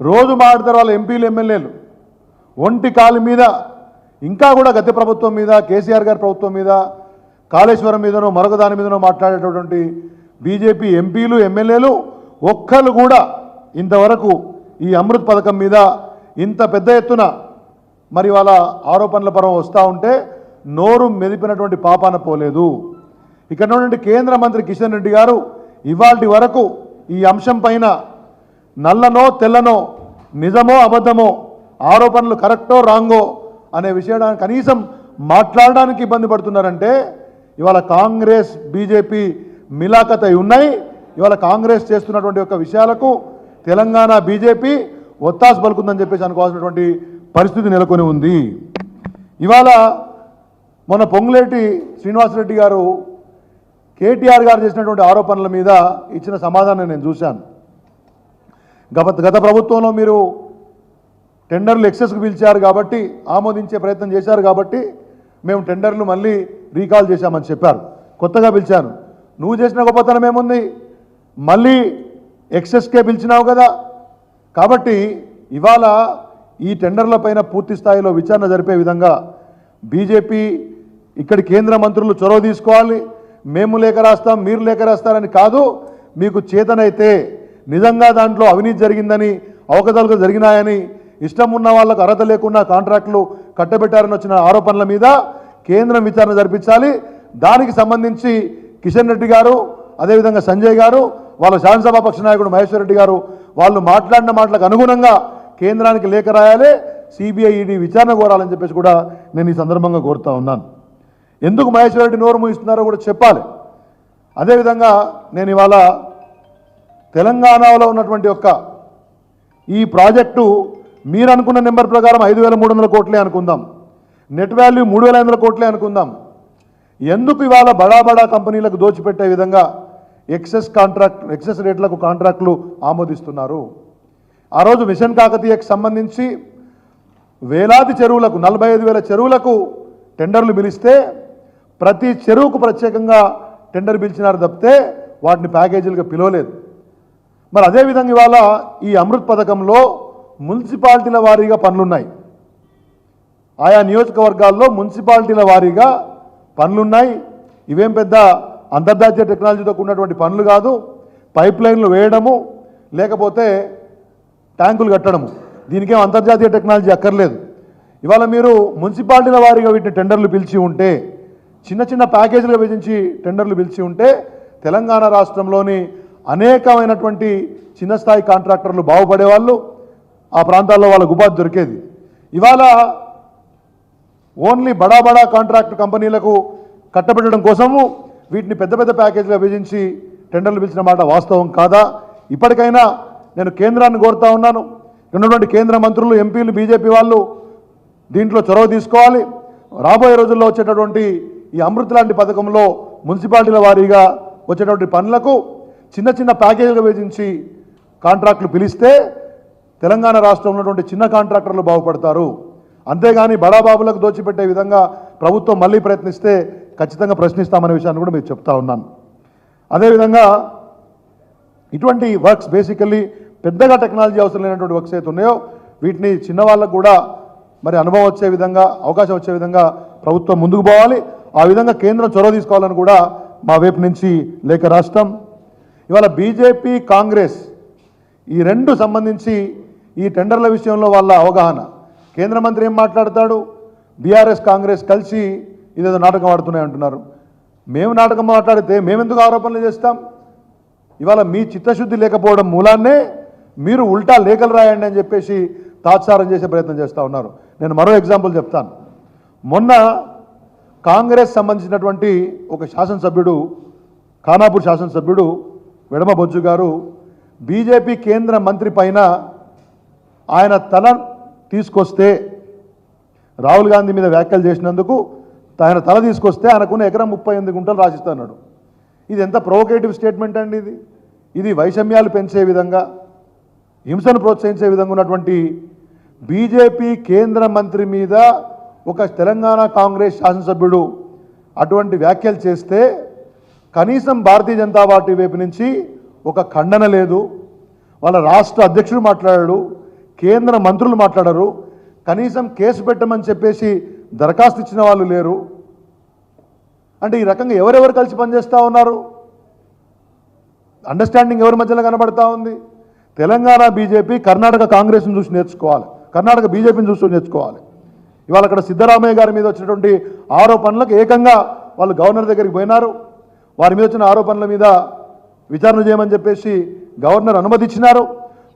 రోజు మాడతారు వాళ్ళ ఎంపీలు ఎమ్మెల్యేలు. ఒంటి కాలు మీద ఇంకా కూడా గత ప్రభుత్వం మీద కేసీఆర్ గారి ప్రభుత్వం మీద కాళేశ్వరం మీదనో మరొక దాని మీదనో మాట్లాడేటటువంటి బీజేపీ ఎంపీలు ఎమ్మెల్యేలు ఒక్కరు కూడా ఇంతవరకు ఈ అమృత్ పథకం మీద ఇంత పెద్ద ఎత్తున మరి వాళ్ళ ఆరోపణల పరం వస్తూ ఉంటే నోరు మెదిపినటువంటి పాపాన పోలేదు. ఇక్కడ ఉన్నటువంటి కేంద్ర మంత్రి కిషన్ రెడ్డి గారు ఇవాటి వరకు ఈ అంశం పైన నల్లనో తెల్లనో నిజమో అబద్ధమో ఆరోపణలు కరెక్టో రాంగో అనే విషయాన్ని కనీసం మాట్లాడడానికి ఇబ్బంది పడుతున్నారంటే ఇవాళ కాంగ్రెస్ బీజేపీ మిలాఖత్ అయి ఉన్నాయి. ఇవాళ కాంగ్రెస్ చేస్తున్నటువంటి యొక్క విషయాలకు తెలంగాణ బీజేపీ ఒత్తాసు పలుకుందని చెప్పేసి అనుకోవాల్సినటువంటి పరిస్థితి నెలకొని ఉంది. ఇవాళ మన పొంగులేటి శ్రీనివాసరెడ్డి గారు కేటీఆర్ గారు చేసినటువంటి ఆరోపణల మీద ఇచ్చిన సమాధానం నేను చూశాను. గత గత ప్రభుత్వంలో మీరు టెండర్లు ఎక్సెస్కు పిలిచారు కాబట్టి ఆమోదించే ప్రయత్నం చేశారు కాబట్టి మేము టెండర్లు మళ్ళీ రీకాల్ చేశామని చెప్పారు. కొత్తగా పిలిచాను. నువ్వు చేసిన గొప్పతనం ఏముంది? మళ్ళీ ఎక్సెస్కే పిలిచినావు కదా. కాబట్టి ఇవాళ ఈ టెండర్ల పైన పూర్తి స్థాయిలో విచారణ జరిపే విధంగా బీజేపీ ఇక్కడి కేంద్ర మంత్రులు చొరవ తీసుకోవాలి. మేము లేఖ రాస్తాం మీరు లేఖ రాస్తారని కాదు మీకు చేతనైతే నిజంగా దాంట్లో అవినీతి జరిగిందని అవకతవకలు జరిగినాయని ఇష్టం ఉన్న వాళ్ళకు అర్హత లేకుండా కాంట్రాక్టులు కట్టబెట్టారని వచ్చిన ఆరోపణల మీద కేంద్రం విచారణ జరిపించాలి. దానికి సంబంధించి కిషన్ రెడ్డి గారు అదేవిధంగా సంజయ్ గారు వాళ్ళ శాసనసభా పక్ష నాయకుడు మహేశ్వర్ రెడ్డి గారు వాళ్ళు మాట్లాడిన మాటలకు అనుగుణంగా కేంద్రానికి లేఖ రాయాలి. సిబిఐ ఈడీ విచారణ కోరాలని చెప్పేసి కూడా నేను ఈ సందర్భంగా కోరుతా ఉన్నాను. ఎందుకు మహేశ్వర్ రెడ్డి నోరు మూయిస్తున్నారో కూడా చెప్పాలి. అదేవిధంగా నేను ఇవాళ తెలంగాణలో ఉన్నటువంటి యొక్క ఈ ప్రాజెక్టు మీరు అనుకున్న నెంబర్ ప్రకారం ఐదు వేల మూడు వందల కోట్లే అనుకుందాం. నెట్ వాల్యూ మూడు వేల ఐదు వందల కోట్లే అనుకుందాం. ఎందుకు ఇవాళ బడా బడా కంపెనీలకు దోచిపెట్టే విధంగా ఎక్సెస్ కాంట్రాక్ట్ ఎక్సెస్ రేట్లకు కాంట్రాక్టులు ఆమోదిస్తున్నారు? ఆ రోజు మిషన్ కాకతీయకు సంబంధించి వేలాది చెరువులకు నలభై ఐదు వేల చెరువులకు టెండర్లు పిలిస్తే ప్రతి చెరువుకు ప్రత్యేకంగా టెండర్ పిలిచినారు తప్పితే వాటిని ప్యాకేజీలుగా పిలవలేదు. మరి అదేవిధంగా ఇవాళ ఈ అమృత్ పథకంలో మున్సిపాలిటీల వారీగా పనులున్నాయి. ఆయా నియోజకవర్గాల్లో మున్సిపాలిటీల వారీగా పనులున్నాయి. ఇవేం పెద్ద అంతర్జాతీయ టెక్నాలజీతో కూడినటువంటి పనులు కాదు. పైప్ లైన్లు వేయడము లేకపోతే ట్యాంకులు కట్టడము. దీనికేం అంతర్జాతీయ టెక్నాలజీ అక్కర్లేదు. ఇవాళ మీరు మున్సిపాలిటీల వారీగా వీటిని టెండర్లు పిలిచి ఉంటే చిన్న చిన్న ప్యాకేజీలు విధించి టెండర్లు పిలిచి ఉంటే తెలంగాణ రాష్ట్రంలోని అనేకమైనటువంటి చిన్న స్థాయి కాంట్రాక్టర్లు బాగుపడేవాళ్ళు ఆ ప్రాంతాల్లో వాళ్ళకు ఉపాధి దొరికేది. ఇవాళ ఓన్లీ బడా బడా కాంట్రాక్ట్ కంపెనీలకు కట్టబెట్టడం కోసము వీటిని పెద్ద పెద్ద ప్యాకేజీలు విభజించి టెండర్లు పిలిచిన మాట వాస్తవం కాదా? ఇప్పటికైనా నేను కేంద్రాన్ని కోరుతా ఉన్నాను. ఉన్నటువంటి కేంద్ర మంత్రులు ఎంపీలు బీజేపీ వాళ్ళు దీంట్లో చొరవ తీసుకోవాలి. రాబోయే రోజుల్లో వచ్చేటటువంటి ఈ అమృత్ లాంటి పథకంలో మున్సిపాలిటీల వారీగా వచ్చేటువంటి పనులకు చిన్న చిన్న ప్యాకేజీలు విభజించి కాంట్రాక్టులు పిలిస్తే తెలంగాణ రాష్ట్రంలో ఉన్నటువంటి చిన్న కాంట్రాక్టర్లు బాగుపడతారు. అంతేగాని బడాబాబులకు దోచిపెట్టే విధంగా ప్రభుత్వం మళ్ళీ ప్రయత్నిస్తే ఖచ్చితంగా ప్రశ్నిస్తామనే విషయాన్ని కూడా మీరు చెప్తా ఉన్నాను. అదేవిధంగా ఇటువంటి వర్క్స్ బేసికల్లీ పెద్దగా టెక్నాలజీ అవసరం లేనటువంటి వర్క్స్ అయితే ఉన్నాయో వీటిని చిన్నవాళ్ళకు కూడా మరి అనుభవం వచ్చే విధంగా అవకాశం వచ్చే విధంగా ప్రభుత్వం ముందుకు పోవాలి. ఆ విధంగా కేంద్రం చొరవ తీసుకోవాలని కూడా మా వైపు నుంచి లేఖ రాష్ట్రం ఇవాళ బీజేపీ కాంగ్రెస్ ఈ రెండు సంబంధించి ఈ టెండర్ల విషయంలో వాళ్ళ అవగాహన. కేంద్ర మంత్రి ఏం మాట్లాడతాడు? బీఆర్ఎస్ కాంగ్రెస్ కలిసి ఇదేదో నాటకం ఆడుతున్నాయి అంటున్నారు. మేము నాటకం మాట్లాడితే మేమెందుకు ఆరోపణలు చేస్తాం? ఇవాళ మీ చిత్తశుద్ధి లేకపోవడం మూలాన్నే మీరు ఉల్టా లేఖలు రాయండి అని చెప్పేసి తాత్సారం చేసే ప్రయత్నం చేస్తూ ఉన్నారు. నేను మరో ఎగ్జాంపుల్ చెప్తాను. మొన్న కాంగ్రెస్ సంబంధించినటువంటి ఒక శాసనసభ్యుడు ఖానాపూర్ శాసనసభ్యుడు వెడమ బొజ్జు గారు బీజేపీ కేంద్ర మంత్రి పైన ఆయన తల తీసుకొస్తే రాహుల్ గాంధీ మీద వ్యాఖ్యలు చేసినందుకు ఆయన తల తీసుకొస్తే ఆయనకున్న ఎకరం ముప్పై ఎనిమిది గుంటలు రాసిస్తాడు ఇది ఎంత ప్రొవోకేటివ్ స్టేట్మెంట్ అండి ఇది? ఇది వైషమ్యాలు పెంచే విధంగా హింసను ప్రోత్సహించే విధంగా ఉన్నటువంటి బీజేపీ కేంద్ర మంత్రి మీద ఒక తెలంగాణ కాంగ్రెస్ శాసనసభ్యుడు అటువంటి వ్యాఖ్యలు చేస్తే కనీసం భారతీయ జనతా పార్టీ వైపు నుంచి ఒక ఖండన లేదు. వాళ్ళ రాష్ట్ర అధ్యక్షుడు మాట్లాడాడు కేంద్ర మంత్రులు మాట్లాడరు కనీసం కేసు పెట్టమని చెప్పేసి దరఖాస్తు ఇచ్చిన వాళ్ళు లేరు. అంటే ఈ రకంగా ఎవరెవరు కలిసి పనిచేస్తూ ఉన్నారు? అండర్స్టాండింగ్ ఎవరి మధ్యలో కనబడతా ఉంది? తెలంగాణ బీజేపీ కర్ణాటక కాంగ్రెస్ని చూసి నేర్చుకోవాలి. కర్ణాటక బీజేపీని చూసి నేర్చుకోవాలి. ఇవాళ అక్కడ సిద్ధరామయ్య గారి మీద వచ్చినటువంటి ఆరోపణలకు ఏకంగా వాళ్ళు గవర్నర్ దగ్గరికి పోయినారు. వారి మీద వచ్చిన ఆరోపణల మీద విచారణ చేయమని చెప్పేసి గవర్నర్ అనుమతి ఇచ్చినారు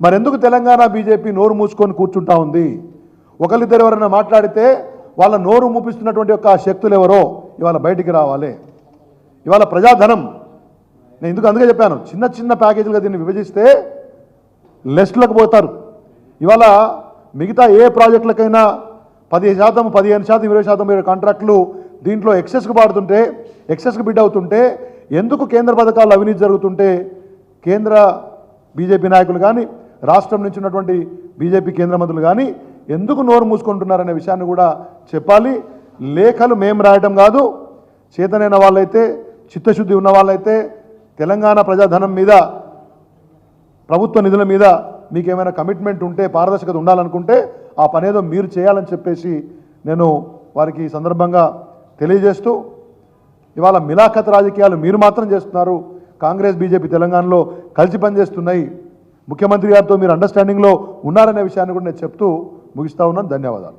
మరెందుకు తెలంగాణ బీజేపీ నోరు మూసుకొని కూర్చుంటా ఉంది? ఒకరిద్దరు ఎవరైనా మాట్లాడితే వాళ్ళ నోరు మూపిస్తున్నటువంటి యొక్క శక్తులు ఎవరో ఇవాళ బయటికి రావాలి. ఇవాళ ప్రజాధనం. నేను ఎందుకు అందుకే చెప్పాను చిన్న చిన్న ప్యాకేజీలుగా దీన్ని విభజిస్తే లెస్ట్లకు పోతారు. ఇవాళ మిగతా ఏ ప్రాజెక్టులకైనా పదిహేను శాతం పదిహేను శాతం ఇరవై శాతం ఇరవై కాంట్రాక్టులు దీంట్లో ఎక్సెస్కి పాడుతుంటే ఎక్సెస్కి బిడ్ అవుతుంటే ఎందుకు కేంద్ర పథకాలు అవినీతి జరుగుతుంటే కేంద్ర బీజేపీ నాయకులు కానీ రాష్ట్రం నుంచి ఉన్నటువంటి బీజేపీ కేంద్ర మంత్రులు కానీ ఎందుకు నోరు మూసుకుంటున్నారనే విషయాన్ని కూడా చెప్పాలి. లేఖలు మేము రాయటం కాదు. చేతనైన వాళ్ళైతే చిత్తశుద్ధి ఉన్న వాళ్ళైతే తెలంగాణ ప్రజాధనం మీద ప్రభుత్వ నిధుల మీద మీకు ఏమైనా కమిట్మెంట్ ఉంటే పారదర్శకత ఉండాలనుకుంటే ఆ పనేదో మీరు చేయాలని చెప్పేసి నేను వారికి సందర్భంగా తెలియజేస్తూ ఇవాళ మిలాఖత్ రాజకీయాలు మీరు మాత్రం చేస్తున్నారు. కాంగ్రెస్ బీజేపీ తెలంగాణలో కలిసి పనిచేస్తున్నాయి. ముఖ్యమంత్రి గారితో మీరు అండర్స్టాండింగ్లో ఉన్నారనే విషయాన్ని కూడా నేను చెప్తూ ముగిస్తా ఉన్నాను. ధన్యవాదాలు.